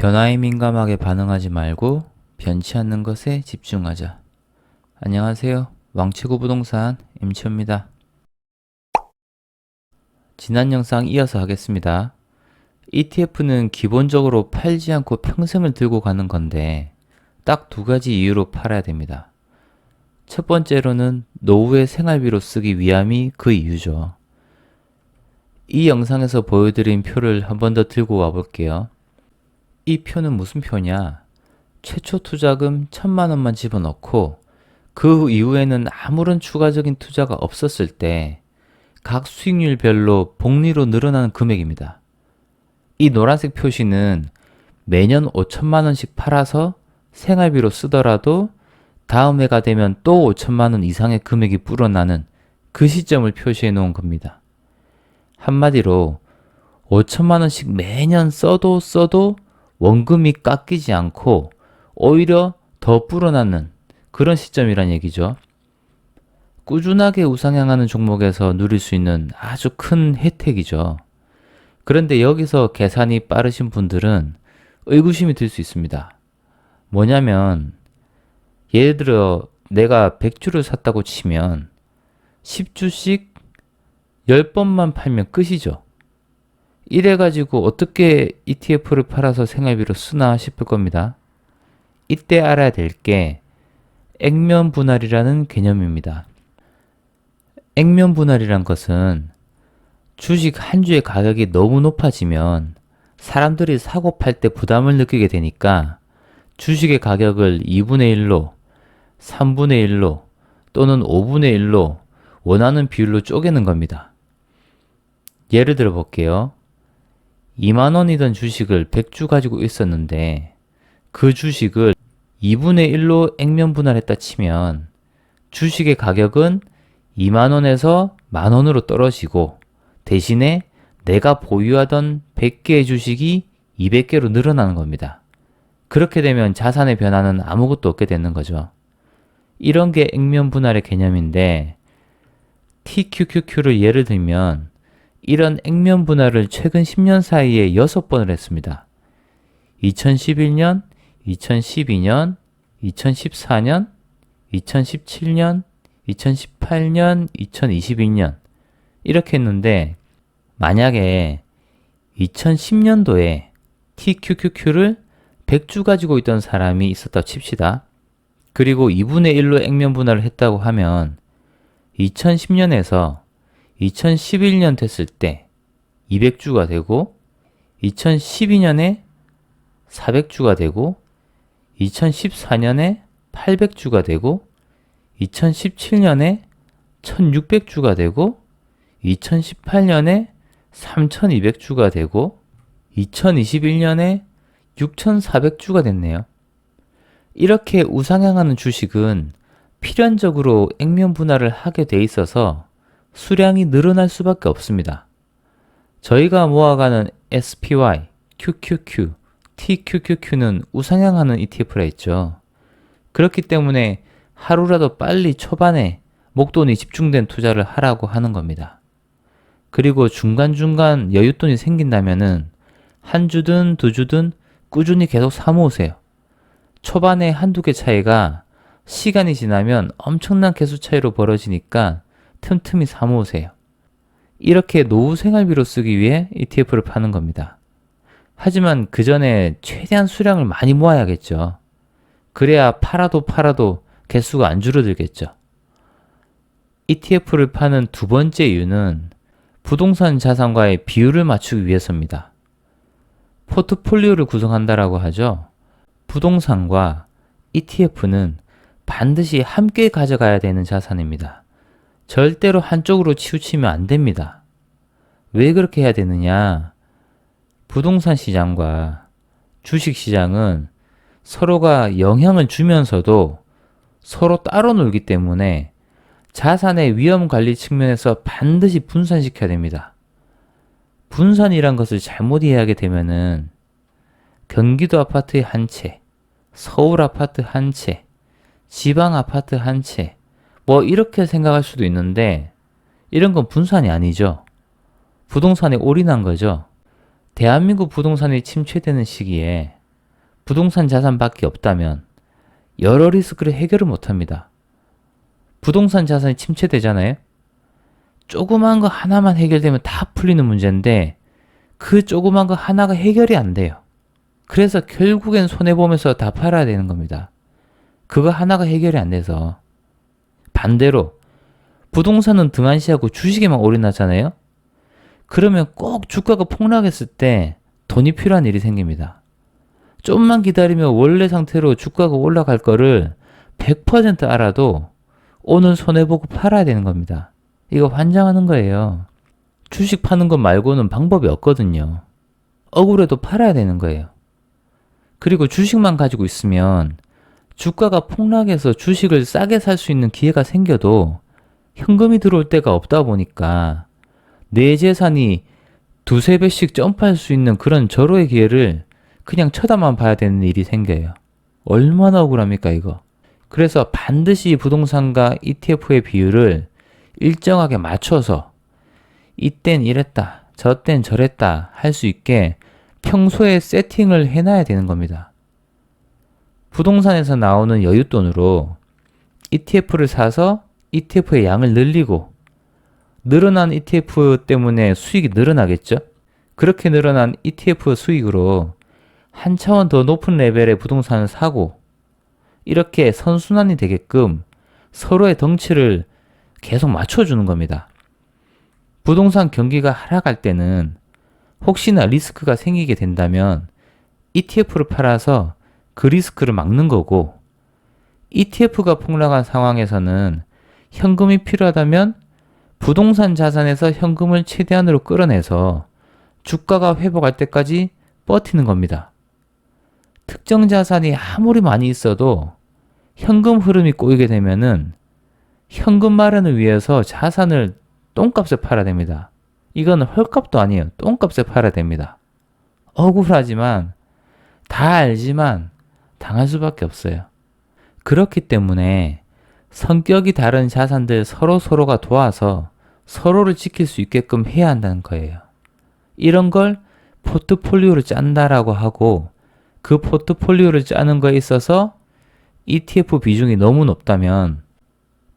변화에 민감하게 반응하지 말고 변치 않는 것에 집중하자. 안녕하세요. 왕치구 부동산 임치호입니다. 지난 영상 이어서 하겠습니다. ETF는 기본적으로 팔지 않고 평생을 들고 가는 건데 딱 두 가지 이유로 팔아야 됩니다. 첫 번째로는 노후의 생활비로 쓰기 위함이 그 이유죠. 이 영상에서 보여드린 표를 한 번 더 들고 와 볼게요. 이 표는 무슨 표냐? 최초 투자금 천만 원만 집어넣고 그 이후에는 아무런 추가적인 투자가 없었을 때 각 수익률별로 복리로 늘어나는 금액입니다. 이 노란색 표시는 매년 5천만 원씩 팔아서 생활비로 쓰더라도 다음 해가 되면 또 5천만 원 이상의 금액이 불어나는 그 시점을 표시해 놓은 겁니다. 한마디로 5천만 원씩 매년 써도 써도 원금이 깎이지 않고 오히려 더 불어나는 그런 시점이란 얘기죠. 꾸준하게 우상향하는 종목에서 누릴 수 있는 아주 큰 혜택이죠. 그런데 여기서 계산이 빠르신 분들은 의구심이 들 수 있습니다. 뭐냐면, 예를 들어 내가 100주를 샀다고 치면 10주씩 10번만 팔면 끝이죠. 이래가지고 어떻게 ETF를 팔아서 생활비로 쓰나 싶을 겁니다. 이때 알아야 될 게 액면 분할이라는 개념입니다. 액면 분할이란 것은 주식 한 주의 가격이 너무 높아지면 사람들이 사고 팔 때 부담을 느끼게 되니까 주식의 가격을 2분의 1로, 3분의 1로 또는 5분의 1로 원하는 비율로 쪼개는 겁니다. 예를 들어 볼게요. 2만 원이던 주식을 100주 가지고 있었는데 그 주식을 2분의 1로 액면 분할했다 치면 주식의 가격은 2만 원에서 만 원으로 떨어지고 대신에 내가 보유하던 100개의 주식이 200개로 늘어나는 겁니다. 그렇게 되면 자산의 변화는 아무것도 없게 되는 거죠. 이런 게 액면 분할의 개념인데 TQQQ를 예를 들면 이런 액면 분할을 최근 10년 사이에 6번을 했습니다. 2011년, 2012년, 2014년, 2017년, 2018년, 2022년 이렇게 했는데 만약에 2010년도에 TQQQ를 100주 가지고 있던 사람이 있었다 칩시다. 그리고 2분의 1로 액면 분할을 했다고 하면 2010년에서 2011년 됐을 때 200주가 되고 2012년에 400주가 되고 2014년에 800주가 되고 2017년에 1600주가 되고 2018년에 3200주가 되고 2021년에 6400주가 됐네요. 이렇게 우상향하는 주식은 필연적으로 액면 분할을 하게 돼 있어서 수량이 늘어날 수밖에 없습니다. 저희가 모아가는 SPY, QQQ, TQQQ는 우상향하는 ETF라 했죠. 그렇기 때문에 하루라도 빨리 초반에 목돈이 집중된 투자를 하라고 하는 겁니다. 그리고 중간중간 여윳돈이 생긴다면은 한 주든 두 주든 꾸준히 계속 사모으세요. 초반에 한두 개 차이가 시간이 지나면 엄청난 개수 차이로 벌어지니까 틈틈이 사모으세요. 이렇게 노후 생활비로 쓰기 위해 ETF를 파는 겁니다. 하지만 그 전에 최대한 수량을 많이 모아야겠죠. 그래야 팔아도 팔아도 개수가 안 줄어들겠죠. ETF를 파는 두 번째 이유는 부동산 자산과의 비율을 맞추기 위해서입니다. 포트폴리오를 구성한다라고 하죠. 부동산과 ETF는 반드시 함께 가져가야 되는 자산입니다. 절대로 한쪽으로 치우치면 안 됩니다. 왜 그렇게 해야 되느냐? 부동산 시장과 주식 시장은 서로가 영향을 주면서도 서로 따로 놀기 때문에 자산의 위험 관리 측면에서 반드시 분산시켜야 됩니다. 분산이란 것을 잘못 이해하게 되면은 경기도 아파트의 한 채, 서울 아파트 한 채, 지방 아파트 한 채, 뭐 이렇게 생각할 수도 있는데 이런 건 분산이 아니죠. 부동산에 올인한 거죠. 대한민국 부동산이 침체되는 시기에 부동산 자산밖에 없다면 여러 리스크를 해결을 못합니다. 부동산 자산이 침체되잖아요. 조그만 거 하나만 해결되면 다 풀리는 문제인데 그 조그만 거 하나가 해결이 안 돼요. 그래서 결국엔 손해보면서 다 팔아야 되는 겁니다. 그거 하나가 해결이 안 돼서. 반대로 부동산은 등한시하고 주식에만 올인하잖아요. 그러면 꼭 주가가 폭락했을 때 돈이 필요한 일이 생깁니다. 좀만 기다리면 원래 상태로 주가가 올라갈 거를 100% 알아도 오늘 손해보고 팔아야 되는 겁니다. 이거 환장하는 거예요. 주식 파는 것 말고는 방법이 없거든요. 억울해도 팔아야 되는 거예요. 그리고 주식만 가지고 있으면 주가가 폭락해서 주식을 싸게 살 수 있는 기회가 생겨도 현금이 들어올 때가 없다 보니까 내 재산이 두세 배씩 점프할 수 있는 그런 절호의 기회를 그냥 쳐다만 봐야 되는 일이 생겨요. 얼마나 억울합니까, 이거? 그래서 반드시 부동산과 ETF의 비율을 일정하게 맞춰서 이땐 이랬다, 저땐 저랬다 할 수 있게 평소에 세팅을 해놔야 되는 겁니다. 부동산에서 나오는 여윳돈으로 ETF를 사서 ETF의 양을 늘리고 늘어난 ETF 때문에 수익이 늘어나겠죠? 그렇게 늘어난 ETF 수익으로 한 차원 더 높은 레벨의 부동산을 사고 이렇게 선순환이 되게끔 서로의 덩치를 계속 맞춰주는 겁니다. 부동산 경기가 하락할 때는 혹시나 리스크가 생기게 된다면 ETF를 팔아서 그 리스크를 막는 거고 ETF가 폭락한 상황에서는 현금이 필요하다면 부동산 자산에서 현금을 최대한으로 끌어내서 주가가 회복할 때까지 버티는 겁니다. 특정 자산이 아무리 많이 있어도 현금 흐름이 꼬이게 되면은 현금 마련을 위해서 자산을 똥값에 팔아야 됩니다. 이건 헐값도 아니에요. 똥값에 팔아야 됩니다. 억울하지만 다 알지만 당할 수밖에 없어요. 그렇기 때문에 성격이 다른 자산들 서로 서로가 도와서 서로를 지킬 수 있게끔 해야 한다는 거예요. 이런 걸 포트폴리오를 짠다라고 하고 그 포트폴리오를 짜는 거에 있어서 ETF 비중이 너무 높다면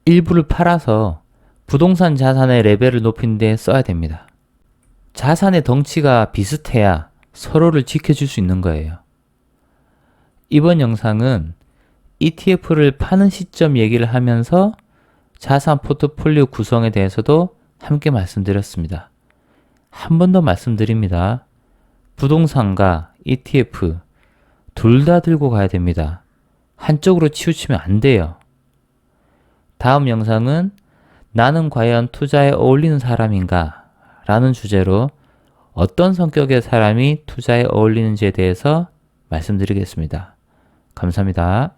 일부를 팔아서 부동산 자산의 레벨을 높이는 데 써야 됩니다. 자산의 덩치가 비슷해야 서로를 지켜줄 수 있는 거예요. 이번 영상은 ETF를 파는 시점 얘기를 하면서 자산 포트폴리오 구성에 대해서도 함께 말씀드렸습니다. 한 번 더 말씀드립니다. 부동산과 ETF 둘 다 들고 가야 됩니다. 한쪽으로 치우치면 안 돼요. 다음 영상은 나는 과연 투자에 어울리는 사람인가? 라는 주제로 어떤 성격의 사람이 투자에 어울리는지에 대해서 말씀드리겠습니다. 감사합니다.